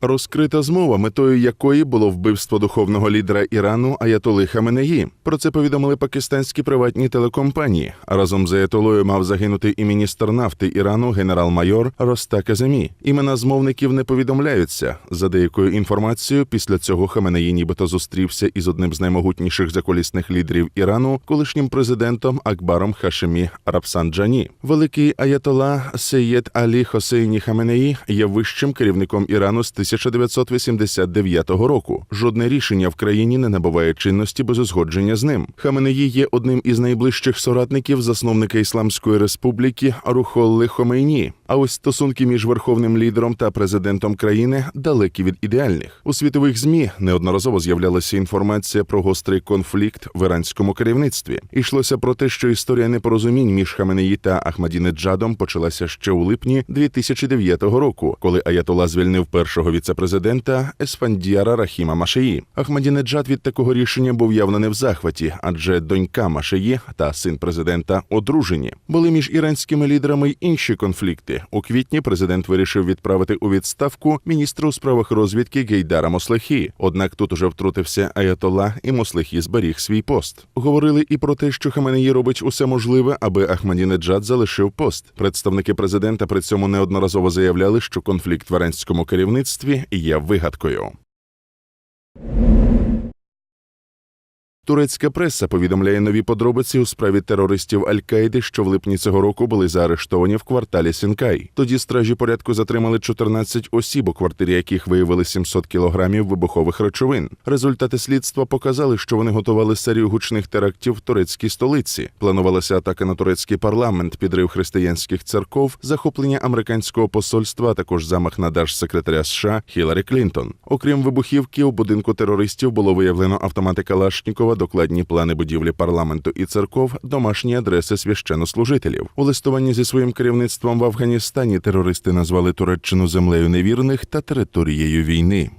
Розкрита змова, метою якої було вбивство духовного лідера Ірану Аятоли Хаменеї. Про це повідомили пакистанські приватні телекомпанії. Разом з Аятолою мав загинути і міністр нафти Ірану генерал-майор Роста Каземі. Імена змовників не повідомляються. За деякою інформацією, після цього Хаменеї нібито зустрівся із одним з наймогутніших заколісних лідерів Ірану, колишнім президентом Акбаром Хашемі Рапсанджані. Великий Аятола Сеєд Алі Хосейні Хаменеї є вищим керівником Ірану з 1989 року. Жодне рішення в країні не набуває чинності без узгодження з ним. Хаменеї є одним із найближчих соратників засновника Ісламської республіки Рухолли Хомейні. А ось стосунки між верховним лідером та президентом країни далекі від ідеальних. У світових змі неодноразово з'являлася інформація про гострий конфлікт в іранському керівництві. Ішлося про те, що історія непорозумінь між Хаменеї та Ахмадінеджадом почалася ще у липні 2009 року, коли Аятола звільнив першого віцепрезидента Есфандіара Рахіма Машеї. Ахмадінеджад від такого рішення був явно не в захваті, адже донька Машеї та син президента одружені. Були між іранськими лідерами й інші конфлікти. У квітні президент вирішив відправити у відставку міністра у справах розвідки Гейдара Мослехі. Однак тут уже втрутився Аятола, і Мослехі зберіг свій пост. Говорили і про те, що Хаменеї робить усе можливе, аби Ахмадінеджад залишив пост. Представники президента при цьому неодноразово заявляли, що конфлікт в іранському керівництві є вигадкою. Турецька преса повідомляє нові подробиці у справі терористів Аль-Каїди, що в липні цього року були заарештовані в кварталі Сінкай. Тоді стражі порядку затримали 14 осіб, у квартирі яких виявили 700 кілограмів вибухових речовин. Результати слідства показали, що вони готували серію гучних терактів в турецькій столиці. Планувалася атака на турецький парламент, підрив християнських церков, захоплення американського посольства, а також замах на держсекретаря США Хіларі Клінтон. Окрім вибухівки, у будинку терористів було виявлено автомати Калашнікова, докладні плани будівлі парламенту і церков, домашні адреси священнослужителів. У листуванні зі своїм керівництвом в Афганістані терористи назвали Туреччину землею невірних та територією війни.